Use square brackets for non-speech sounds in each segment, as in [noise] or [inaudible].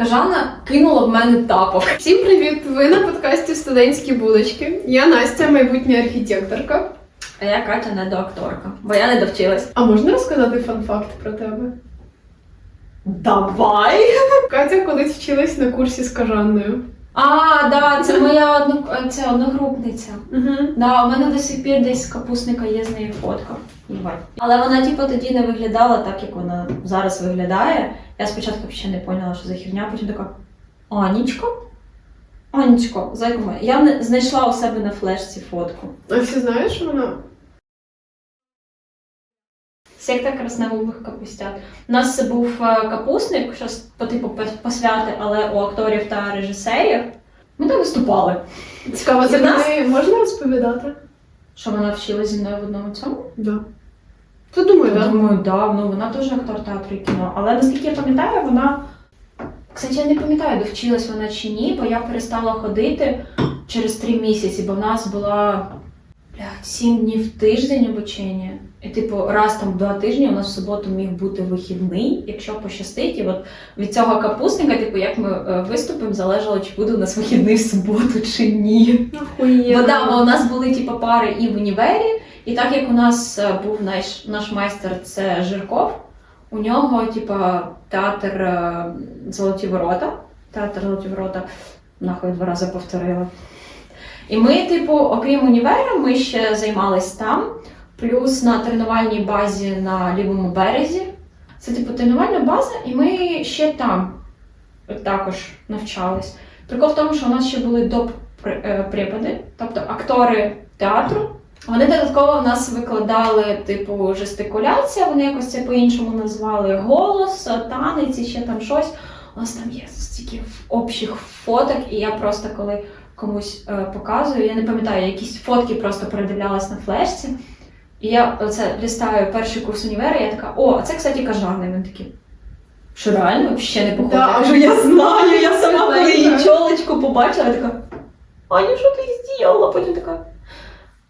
Кажана кинула в мене тапок. Всім привіт! Ви на подкасті Студентські булочки. Я Настя, майбутня архітекторка. А я Катя недоакторка, бо я не довчилась. А можна розказати фан-факт про тебе? Давай! Катя колись вчилась на курсі з кажанною. А, да, це моя одно... це одногрупниця. Угу. Да, у мене до сих пір десь капусника є з нею фотка. Але вона, типу, тоді не виглядала так, як вона зараз виглядає. Я спочатку ще не поняла, що за херня, потім така Анічко? Анічко, зайка моя. Я не знайшла у себе на флешці фотку. А всі знають, що вона Секта красногубих капустят. У нас це був е, капусник, щось по типу посвяти, але у акторів та режисерів. Ми там виступали. цікаво, в нас- можна розповідати? Що вона вчила зі мною в одному цьому? Да. То думаю, да. думаю, да, ну вона теж актор театру і кіно. Але наскільки я пам'ятаю, вона. Кстати, я не пам'ятаю, довчилась вона чи ні, бо я перестала ходити через три місяці, бо в нас була блядь, сім днів в тиждень обучення. І, типу, раз там два тижні у нас в суботу міг бути вихідний, якщо пощастить. І от від цього капусника, типу, як ми е, виступимо, залежало, чи буде у нас вихідний в суботу чи ні. Бо да, бо у нас були типу, пари і в універі, і так як у нас е, був наш, наш майстер це Жирков, у нього, типа, театр е, Золоті Ворота. Театр Золоті Ворота, нахуй два рази повторила. І ми, типу, окрім універа, ми ще займались там, плюс на тренувальній базі на лівому березі. Це, типу, тренувальна база, і ми ще там також навчались. Прикол в тому, що у нас ще були доп е, препади, тобто актори театру. Вони додатково в нас викладали типу жестикуляція, вони якось це по-іншому назвали голос, танець і ще там щось. У нас там є стільки общих фоток, і я просто коли комусь е, показую, я не пам'ятаю, якісь фотки просто передивлялась на флешці. І я оце лістаю перший курс універа, я така, о, а це, кстати, кажарний. Він такий. Що реально ще не похоже? Да. Я кажу, я знаю, я сама коли її чолочку побачила, я така, Аня, що ти зробила? Потім така.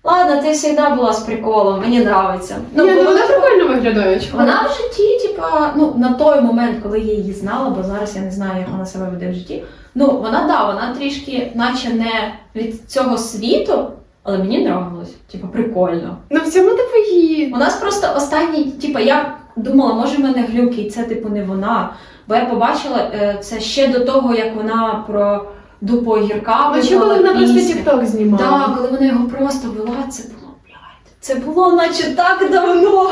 Ладно, ти завжди була з приколом, мені нравиться. Ну, Ні, ну вона прикольно виглядає. чого? вона в житті, типа, ну на той момент, коли я її знала, бо зараз я не знаю, як вона себе веде в житті. Ну, вона да, вона трішки, наче не від цього світу, але мені нравилось. Типа, прикольно. Ну в цьому типу її. У нас просто останній, типа, я думала, може в мене глюки, і це типу не вона. Бо я побачила е, це ще до того, як вона про дупу огірка А ще коли вона просто тікток знімала. Так, коли вона його просто вела, це було, блядь, це було наче так давно.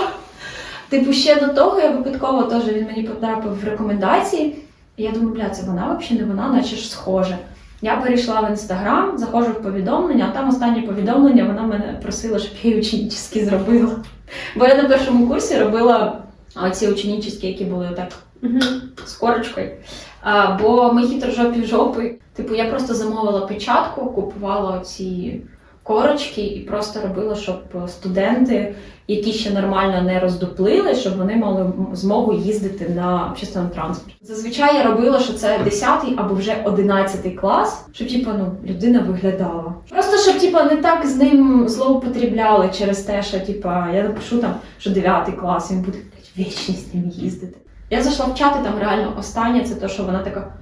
Типу, ще до того я випадково теж він мені потрапив в рекомендації. І я думаю, бля, це вона взагалі не вона, наче ж схоже. Я перейшла в інстаграм, заходжу в повідомлення, а там останнє повідомлення вона мене просила, щоб я її ученічські зробила. Бо я на першому курсі робила ці ученічські, які були так з корочкою. А, бо ми хитрожопі жопи. Типу, я просто замовила печатку, купувала ці корочки і просто робила, щоб студенти, які ще нормально не роздуплили, щоб вони мали змогу їздити на общественному транспорті. Зазвичай я робила, що це 10 або вже 11 клас, щоб типу, ну, людина виглядала. Просто щоб типу, не так з ним злоупотребляли через те, що типу, я напишу там, що 9 клас, він буде вічно з ним їздити. Я зайшла в чат, і там реально останнє, це те, що вона така.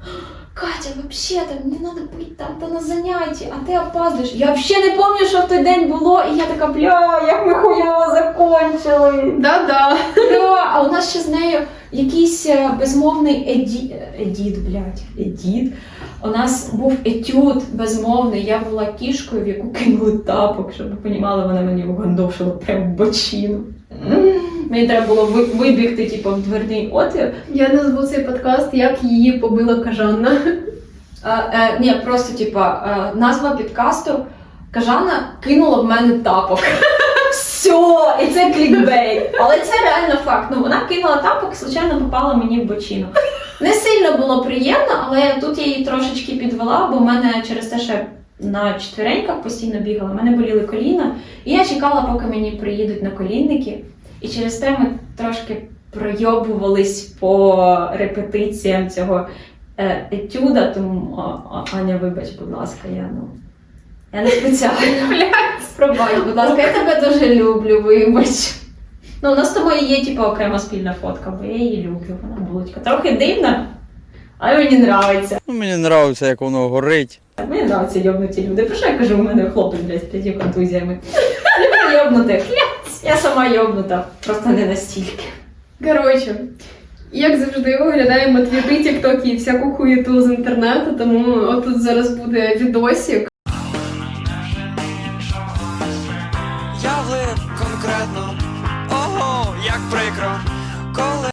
Катя, вообще там не надо бути там та на занятті, а ти опаздуєш. Я взагалі не пам'ятаю, що в той день було, і я така, бля, як ми хуйово закончили. Да-да. Бля, а у нас ще з нею якийсь е, безмовний еді... едіт, блядь, едіт. У нас був етюд безмовний, я була кішкою, в яку кинули тапок, щоб ви понімали, вона мені вгандошила прямо в бочину. Мені треба було вибігти, типу, в дверний отвір. Я назву цей подкаст, як її побила кажанна. Е, е, ні, просто типа е, назва підкасту Кажана кинула в мене тапок. Все, і це клікбейт. Але це реально факт. Ну вона кинула тапок, случайно попала мені в бочину. Не сильно було приємно, але тут я її трошечки підвела, бо в мене через те, що на четвереньках постійно бігала, в мене боліли коліна, і я чекала, поки мені приїдуть на колінники. І через те ми трошки пройобувались по репетиціям цього е, етюда, тому Аня, вибач, будь ласка, я ну. Я не спеціально. [laughs] Блядь. Пробач, будь ласка, я тебе дуже люблю, вибач. Ну, у нас з тобою є типу, окрема спільна фотка, бо я її люблю, вона булочка. Трохи дивна, Але мені нравиться. Ну, мені подобається, як воно горить. Мені нравиться йобнуті люди. Про що я кажу, у мене хлопець, блядь, з п'ятью контузіями. Люблю йобнутих. Я сама йобнута, просто не настільки. Коротше, як завжди, оглядаємо твіти, тіктоки і всяку хуєту з інтернету, тому отут зараз буде відосик. Я влив конкретно. Ого, як прикро. Коли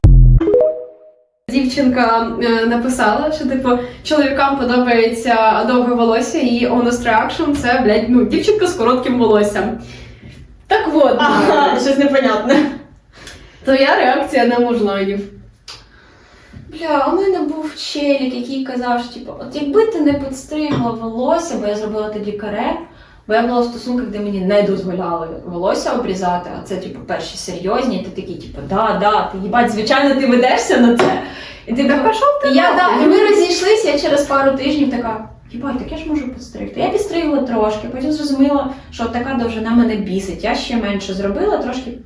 Дівчинка е, написала, що типу чоловікам подобається довге волосся, і honest reaction це, блядь, ну, дівчинка з коротким волоссям. Так от, Ага, щось непонятне. твоя реакція на мужланів. Бля, у мене був челік, який казав, що типу, от якби ти не підстригла волосся, бо я зробила тоді каре, бо я була в стосунках, де мені не дозволяли волосся обрізати, а це типу перші серйозні, і ти такий, типу, да, да, ти їбать, звичайно, ти ведешся на це. І ти пішов ти і я, да, і ми розійшлися, я через пару тижнів така. Їбать, так я ж можу підстригти. Я підстригла трошки, потім зрозуміла, що така довжина мене бісить. Я ще менше зробила, трошки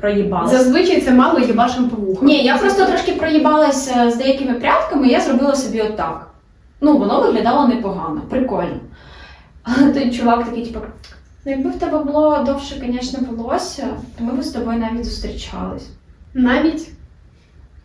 проїбалася. Зазвичай це мало є вашим по. Ні, я просто трошки проїбалася з деякими прядками, і я зробила собі отак. Ну, воно виглядало непогано, прикольно. А той чувак такий, типу, ну якби в тебе було довше, звісно, волосся, то ми б з тобою навіть зустрічались. Навіть.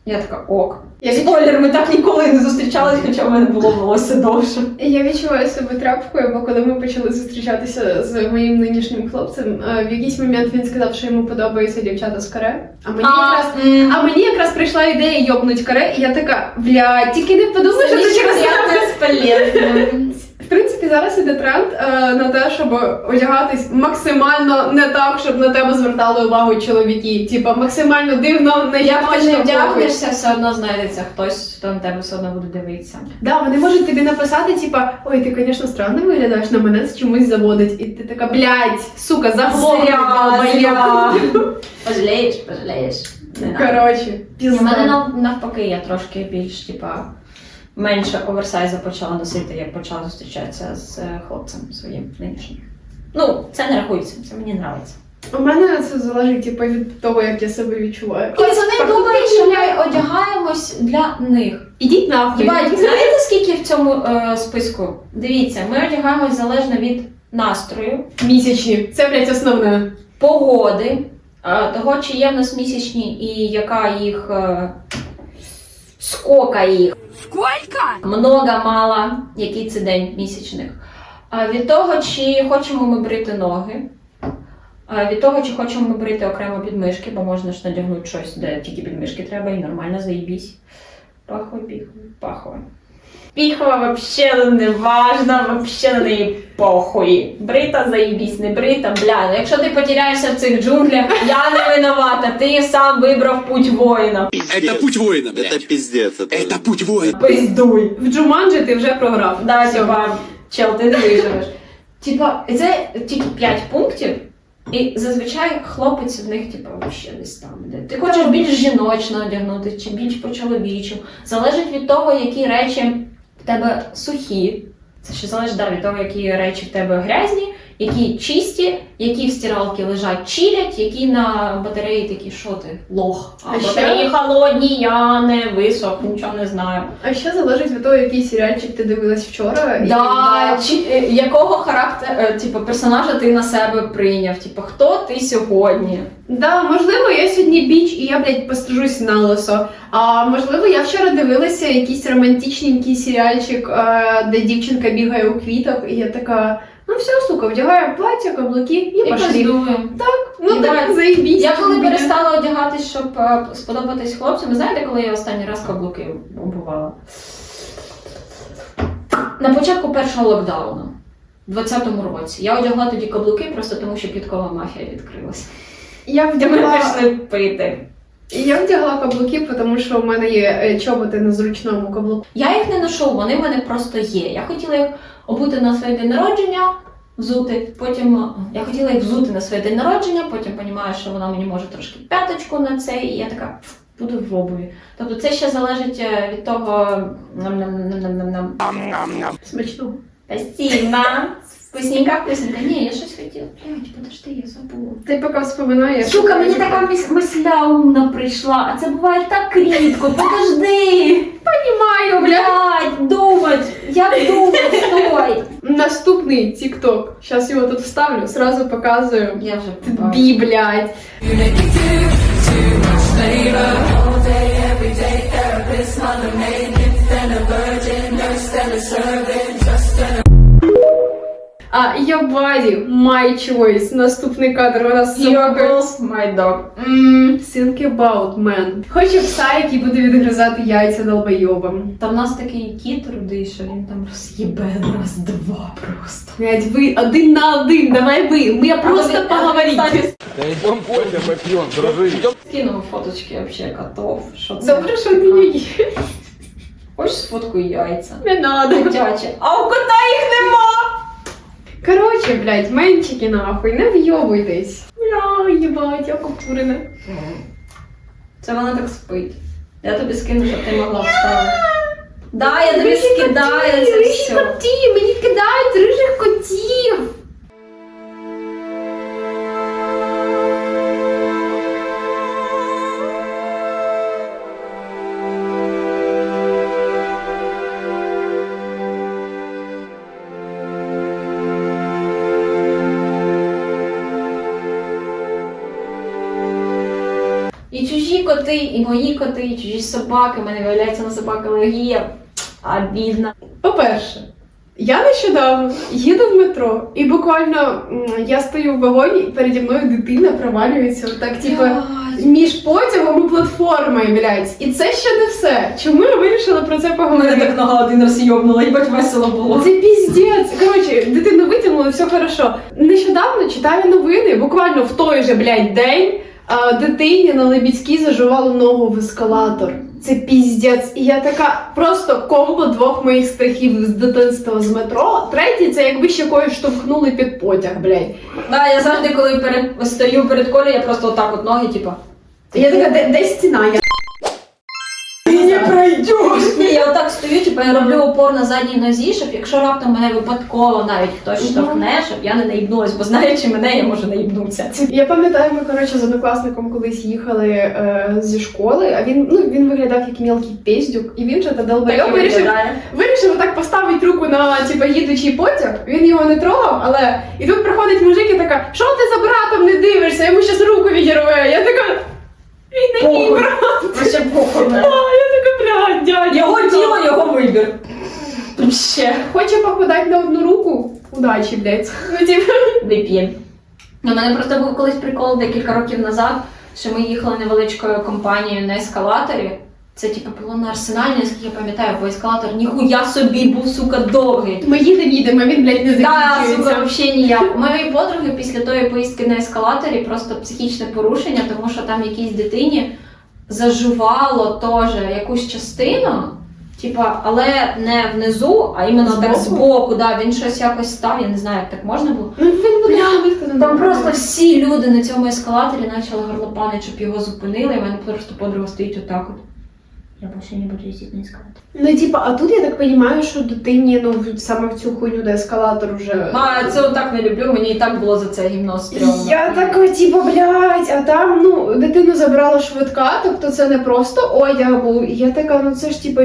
Я така ок. Я Спойлер, ми так ніколи не зустрічались, хоча в мене було волосся довше. Я відчуваю себе тряпкою, бо коли ми почали зустрічатися з моїм нинішнім хлопцем, е, в якийсь момент він сказав, що йому подобаються дівчата з каре. А мені якраз м, а мені якраз прийшла ідея йобнуть каре, і я така, бля, тільки не подумай, що це через. Принципі, зараз іде тренд е, на те, щоб одягатись максимально не так, щоб на тебе звертали увагу чоловіки. Типа максимально дивно, не Як ти не вдягнешся, все одно знайдеться хтось, хто на тебе все одно буде дивитися. Да, вони можуть тобі написати, типа, ой, ти, звісно, странно виглядаєш, на мене це чомусь заводить. І ти така, блядь, сука, долбойоб». Пожалієш, пожалієш. Коротше, У мене навпаки, я трошки більш, типа, менше оверсайза почала носити, як почала зустрічатися з е, хлопцем своїм нинішнім. Ну, це не рахується, це мені подобається. У мене це залежить типу, від того, як я себе відчуваю. І вони думають, що ми одягаємось для них. Ідіть нахуй. Єбать, знаєте, скільки в цьому е, списку? Дивіться, ми одягаємось залежно від настрою, Місячні. Це, блядь, основне. погоди, е, того, чи є в нас місячні і яка їх. Е, скока їх. Сколько? Много, мало, який це день місячних. А від того, чи хочемо ми брити ноги. А від того, чи хочемо ми брити окремо підмишки, бо можна ж надягнути щось, де тільки підмишки треба, і нормально заїбісь. Пахой, піхова, пахова. Піхова вообще не важна, вообще на неї похуй. Брита заїбісь, не брита, бля. ну Якщо ти потеряєшся в цих джунглях, я не винувата. Ти сам вибрав путь воїна. Это путь воина, блядь. Это пиздец. Это, Это путь воина. Пиздуй. В Джуманджі ти вже програв. Да, Всьо. типа, чел, ти не виживеш. Типа, це тільки 5 пунктів, і зазвичай хлопець в них, типа, ще десь там. Де. Ти хочеш більш жіночно одягнути, чи більш по-чоловічу. Залежить від того, які речі в тебе сухі. Це ще залежить да, від того, які речі в тебе грязні, які чисті, які в стиралці лежать чилять, які на батареї такі, що ти, лох. А, А ще- холодні, я не висох, нічого не знаю. А ще залежить від того, який серіальчик ти дивилась вчора. і- Да, чи, е, якого характеру, типу, персонажа ти на себе прийняв? Типу, хто ти сьогодні? Да, можливо, я сьогодні біч і я, блядь, пострижусь на лосо. А можливо, я вчора дивилася якийсь романтичненький серіальчик, е, де дівчинка бігає у квітах, і я така. Ну все, сука, вдягаю плаття, каблуки і І пошли. пиздую. Ну І так, заїбісь. Я коли перестала одягатись, щоб е, сподобатись хлопцям, ви знаєте, коли я останній раз каблуки обувала? На початку першого локдауну, в 20-му році. Я одягла тоді каблуки просто тому, що підкова мафія відкрилася. Я ми вдягла, пішли пити. Я вдягла каблуки, тому що в мене є е, чоботи на зручному каблуку. Я їх не ношу, вони в мене просто є. Я хотіла їх обути на своє день народження, взути. Потім е, я хотіла їх взути на своє день народження, потім розумію, що вона мені може трошки п'яточку на це, і я така буду в обуві. Тобто це ще залежить е, від того. Нам-нам-нам-нам-нам. Смачно. Спасибо. Вкусненька, вкусненька. Ні, я щось хотіла. Блядь, подожди, я забула. Ти поки вспоминаєш. Сука, мені така мис- мисля умна прийшла, а це буває так рідко. Подожди. Понімаю, бля. Блядь, думать. Як думать, стой. Наступний тік-ток. Зараз його тут вставлю, сразу показую. Я вже. Бі, блядь. Я баді, my choice. Наступний кадр, вона сука. my dog. Ммм, think about, man. Хоче пса, який буде відгризати яйця долбойобам. Та в нас такий кіт рудий, що він там роз'єбе раз, два просто. Блять, ви один на один, давай ви. Ми просто поговорити. Та йдем кофе поп'ємо, дружи. Скинув фоточки вообще котов. Що це? Добре, що не є. Хочеш сфоткаю яйця? Не надо. Дитяче. А у кота їх нема! Короче, блядь, менчики нахуй, не вйобуйтесь. Бля, їбать, я купурине. Це вона так спить. Я тобі скину, щоб ти могла встати. Да, я тобі скидаю це Рижі коті, мені кидають рижих котів. Мої коти, і чужі собаки. Мене виявляється на собак алергія. А бідна. По-перше, я нещодавно їду в метро, і буквально м, я стою в вагоні, і переді мною дитина провалюється отак, типу, між потягом і платформою, блядь. І це ще не все. Чому я вирішила про це поговорити? нога один раз йобнула, їбать весело було. Це піздець. Коротше, дитину витягнули, все хорошо. Нещодавно читаю новини, буквально в той же, блядь, день. Дитині на Лебідській зажувало ногу в ескалатор. Це піздець. І я така просто комбо двох моїх страхів з дитинства з метро. Третій це якби ще когось штовхнули під потяг, блядь. Да, я завжди, коли перед стою перед колею, я просто отак от ноги, типа. Я така, де, де стіна? Я типу, я роблю опор на задній нозі, щоб якщо раптом мене випадково навіть хтось штовхне, щоб я не наїбнулась, бо знаючи мене, я можу наїбнутися. Я пам'ятаю, ми коротше з однокласником колись їхали е, зі школи, а він ну він виглядав як мілкий піздюк, і він же та долбойоб вирішив, вирішив так поставити руку на типа їдучий потяг. Він його не трогав, але і тут приходить мужик і така, що ти за братом не дивишся? Йому щас руку відірве. Я така. Він не мій брат. Вообще похуй. [laughs] Дядя. Його тіло, його вибір. Ще. Хоче похудати на одну руку. Удачі, блядь. Ну, типу. Вип'є. У мене просто був колись прикол декілька років назад, що ми їхали невеличкою компанією на ескалаторі. Це типу було на арсеналі, наскільки я пам'ятаю, бо ескалатор ніхуя собі був, сука, довгий. Ми їдемо, їдемо, він, блядь, не Да, закінчується. сука, взагалі ніяк. У моєї подруги після тої поїздки на ескалаторі просто психічне порушення, тому що там якійсь дитині зажувало теж якусь частину, типа, але не внизу, а іменно так Збоку? Да, він щось якось став, я не знаю, як так можна було. Ну, він буде Там просто всі люди на цьому ескалаторі почали горлопани, щоб його зупинили, і в мене просто подруга стоїть отак от. Я більше не буду їздити на ескалаторі. Ну, типа, а тут я так розумію, що дитині, ну, саме в цю хуйню до ескалатор вже. А це отак не люблю, мені і так було за це гімно стрьомно. Я така, типу, блядь, а там, ну, дитину забрала швидка, тобто це не просто одяг був. І я така, ну це ж типу,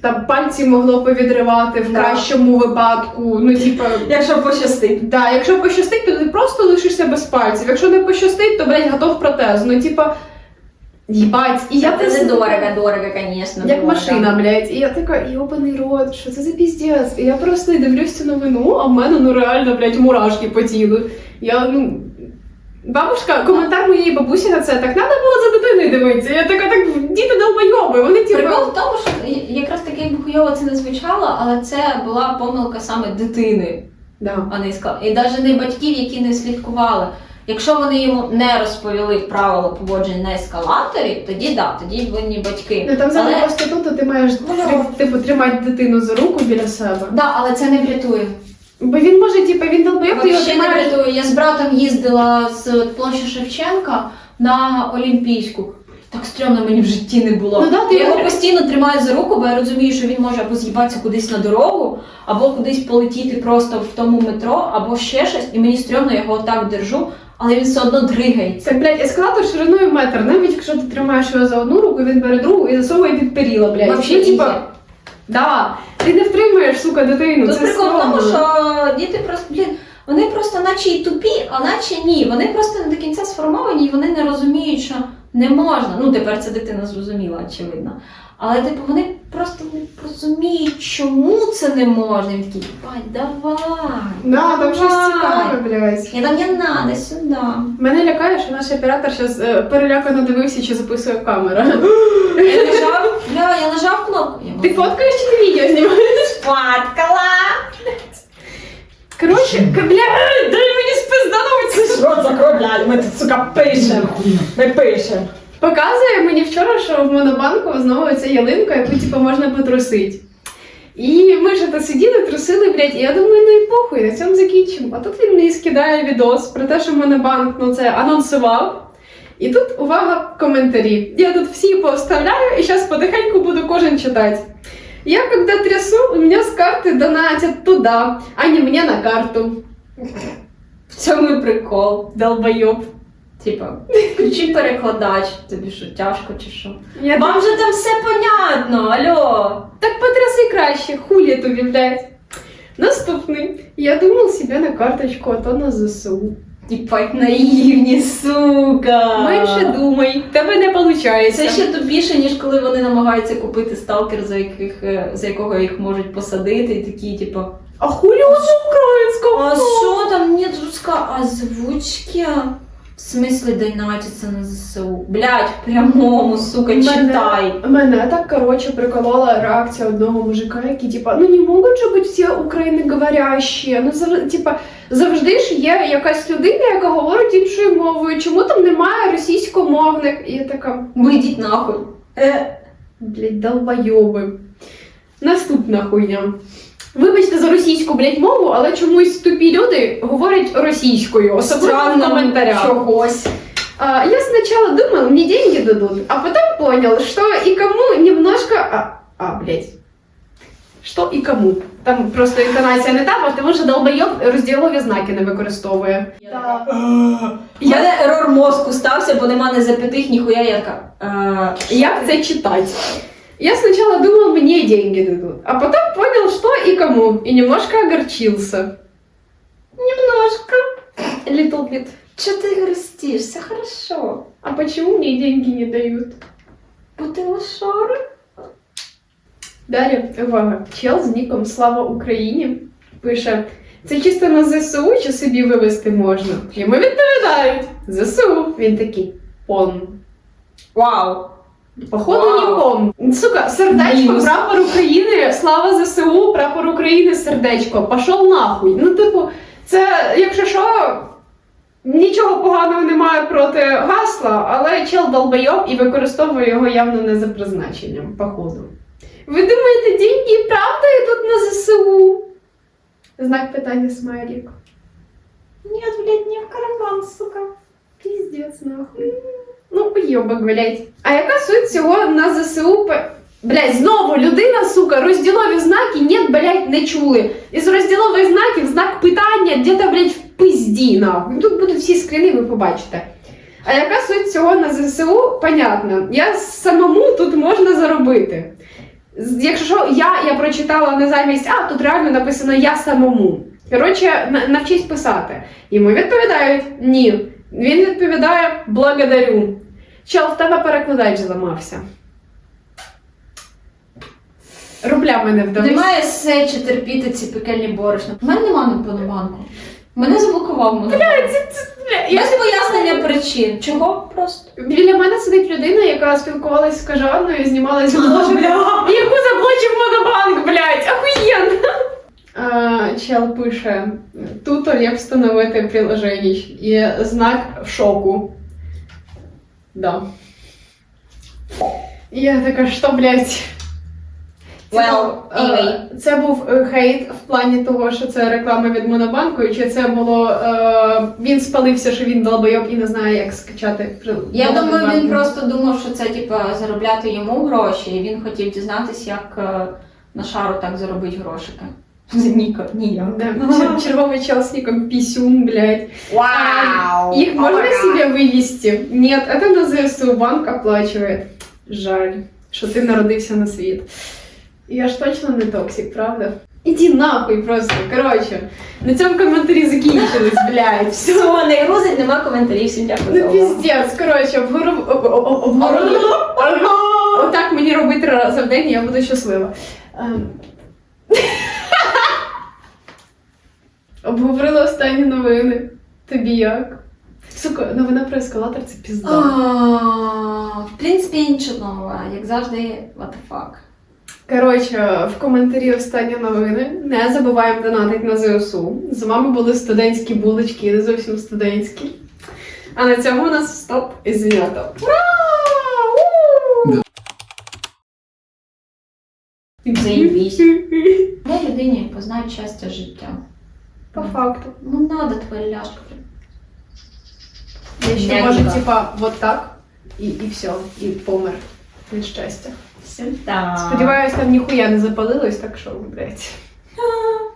там пальці могло повідривати в Да. кращому випадку. Ну, типу, Якщо пощастить. да, якщо пощастить, то ти просто лишишся без пальців. Якщо не пощастить, то, блядь, готов протез. Ну, типа, їбать. І я це просто- недорого, дорого, звісно. Як машина, блядь. І я така, йобаний рот, що це за піздець? І я просто дивлюсь цю новину, а в мене ну реально, блядь, мурашки по тілу. Я, ну. Бабушка, коментар моєї бабусі на це, так треба було за дитиною дивитися. Я така, так діти долбойоби, вони типу. Прикол в тому, що я- якраз таки якби хуйово це не звучало, але це була помилка саме дитини, Да. а не іска- І навіть не батьків, які не слідкували. Якщо вони йому не розповіли правила поводження на ескалаторі, тоді да, тоді винні батьки. Ну там зараз але, просто тут ти маєш Воно- типу тримати дитину за руку біля себе. да, але це не врятує. Бо він може, типу, він долбойоб, ти його Взагалі не врятує. Я з братом їздила з площі Шевченка на Олімпійську. так стрьомно мені в житті не було. Ну да, ти я його постійно тримаю за руку, бо я розумію, що він може або з'їбатися кудись на дорогу, або кудись полетіти просто в тому метро, або ще щось, і мені стрьомно, я його отак держу, але він все одно дригається. Це, блядь, ескалатор шириною метр. Навіть якщо ти тримаєш його за одну руку, він бере другу і засовує під періла, блядь. Вообще ну, типа, да, ти не втримаєш, сука, дитину. Тут це прикол в тому, стрьомно. що діти просто, блін, вони просто наче й тупі, а наче ні. Вони просто не до кінця сформовані і вони не розуміють, що не можна. Ну, тепер ця дитина зрозуміла, очевидно. Але типу вони просто не розуміють, чому це не можна. Він такий, бать, давай. Да, там щось давай». цікаве, блядь. Я там не надо сюди. Мене лякає, що наш оператор зараз перелякано дивився, чи записує камера. Я нажав, бля, я нажав кнопку. Я Ти фоткаєш чи ти відео знімаєш? Фоткала. Коротше, бля, дай мені спиздануть. Рот закровляй, ми тут, сука, пишемо. Ми пишемо. Показує мені вчора, що в монобанку знову ця ялинка, яку типу, можна потрусити. І ми ж це сиділи, трусили, блядь, і я думаю, ну і похуй, на цьому закінчимо. А тут він мені скидає відос про те, що монобанк ну, це анонсував. І тут увага коментарі. Я тут всі поставляю і зараз потихеньку буду кожен читати. Я когда трясу, у меня с карты донатят туда, а не мне на карту. В цьому прикол. Долбоёб. Типа, включи перекладач, тобі що, тяжко чи що? Я Вам же там все понятно, алло. Так потряси краще, хулі тобі, блядь. Наступний. Я думав себе на карточку, а то на ЗСУ. Типа, наївні, сука. Менше думай, тебе не виходить. Це ще тупіше, ніж коли вони намагаються купити сталкер, за яких е, за якого їх можуть посадити, і такі, типу, А хулі он українського? а що там нет русської озвучки? В смислі донатиться на ЗСУ? Блять, в прямому, сука, читай. Мене так, коротше, приколола реакція одного мужика, який, типа, ну не можуть же бути всі україноговорящі. Ну, зав... типа, завжди ж є якась людина, яка говорить іншою мовою. Чому там немає російськомовних? І я така, Вийдіть нахуй. Е, Блять, долбойоби. Наступна хуйня. Вибачте за російську блять мову, але чомусь тупі люди говорять російською, особливо в коментарях. чогось. А, я сначала думал, мне деньги дадут, а потом понял, что и кому немножко... А, а блять. Що і кому? Там просто інтонація не та, тому що долбойоб розділові знаки не використовує. Я... У мене ерор мозку стався, бо нема не запятих, ніхуя я така. Е, Як це читать? Я сначала думал, мне деньги дадут, а потом понял, что и кому, и немножко огорчился. Немножко. Little bit. Чого ти грустиш? Все хорошо. А почему мне деньги не дают? Бо ти лошара. Далі, увага. Чел з ніком Слава Україні пише: це чисто на ЗСУ чи собі вивезти можна? Йому відповідають: ЗСУ. Він такий пон. Вау. Походу, Вау. не. Сука, сердечко, Мінус. прапор України, слава ЗСУ, прапор України, сердечко. Пішов нахуй. Ну, типу, це, якщо що. Нічого поганого немає проти гасла, але чел долбойоб і використовує його явно не за призначенням, походу. Ви думаєте, деньги і правда йдуть на ЗСУ? Знак питання смайлік. Ні, блядь, не в карман, сука. Піздець, нахуй. Ну, уйобок, блядь. А яка суть цього на ЗСУ? Блядь, знову людина, сука, розділові знаки, ні, блядь, не чули. Із розділових знаків знак питання, де-то, блядь, в пизді, нахуй. Тут будуть всі скріни, ви побачите. А яка суть цього на ЗСУ? Понятно. Я самому тут можна заробити. Якщо що, я, я прочитала не замість А, тут реально написано я самому. Коротше, навчись писати. Йому відповідають ні. Він відповідає благодарю. Чел, в тебе перекладач зламався. Рубля мене вдалося. Немає сечі терпіти ці пекельні борошна. У мене нема на. Мене заблокував. Я Без пояснення причин. Чого просто? Біля мене сидить людина, яка спілкувалась з кажаною, і знімалась в бля. Яку заблочив монобанк, блядь, охуєнно! А, чел пише: тут як встановити приложення і знак в шоку. Да. І я така, що, блядь? Well, е, anyway. це був е, хейт в плані того, що це реклама від Монобанку, і чи це було е, він спалився, що він долбойоб і не знає, як скачати Я Монобанку. думаю, він просто думав, що це типа заробляти йому гроші, і він хотів дізнатися, як е, на шару так заробити грошики. Ніко, ніяк. Да, чер- черговый чел с ником Писюм, блядь. Вау! Их можно себе вывести? Нет, это на ЗСУ банк оплачивает. Жаль, що ти народився на світ. Я ж точно не токсик, правда? Іди нахуй просто. Коротше, на цьому коментарі закінчились, блядь. Все. Все, не грузить, нема коментарів, всім дякую. за Ну увагу. піздець, коротше, обгору... об- об- об- обгору... Отак мені робити три рази в день, і я буду щаслива. Ем. Обговорили останні новини. Тобі як? Сука, новина про ескалатор це пізда. В принципі, нічого як завжди, what the fuck. Коротше, в коментарі останні новини. Не забуваємо донатити на ЗСУ. З вами були студентські булочки, не зовсім студентські. А на цьому у нас стоп і знято. Ура! Заєбісь. [laughs] Дай людині познай щастя життя. По факту. Ну надо твоя ляшка. Я ще Як типа, вот так, і, і все, і помер від щастя. Сюда. Сподіваюсь, там ніхуя не запалилось, так що, блядь. [laughs]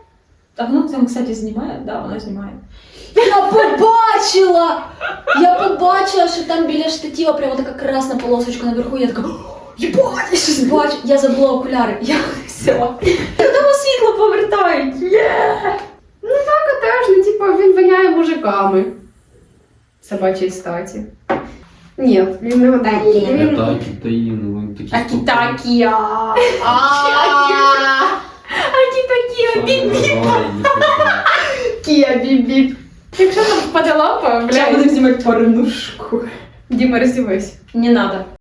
А воно там, кстати, знімає? Да, воно знімає. Я побачила! Я побачила, що там біля штатива прямо така красна полосочка наверху. Я така, єбать, я щось бачу. Я забула окуляри. Я [laughs] все. Там світло повертають. Є! Так, теж, ну, типа, він воняє мужиками. Собачій статі. Ні, він не воняє. Блін. Він- Это китаин, он такие Акі-такі. Акі-такі, Кія біп-біп. Якщо там впаде лапа, Я блядь. буду знімати порнушку. Діма, роздівайся. Не надо.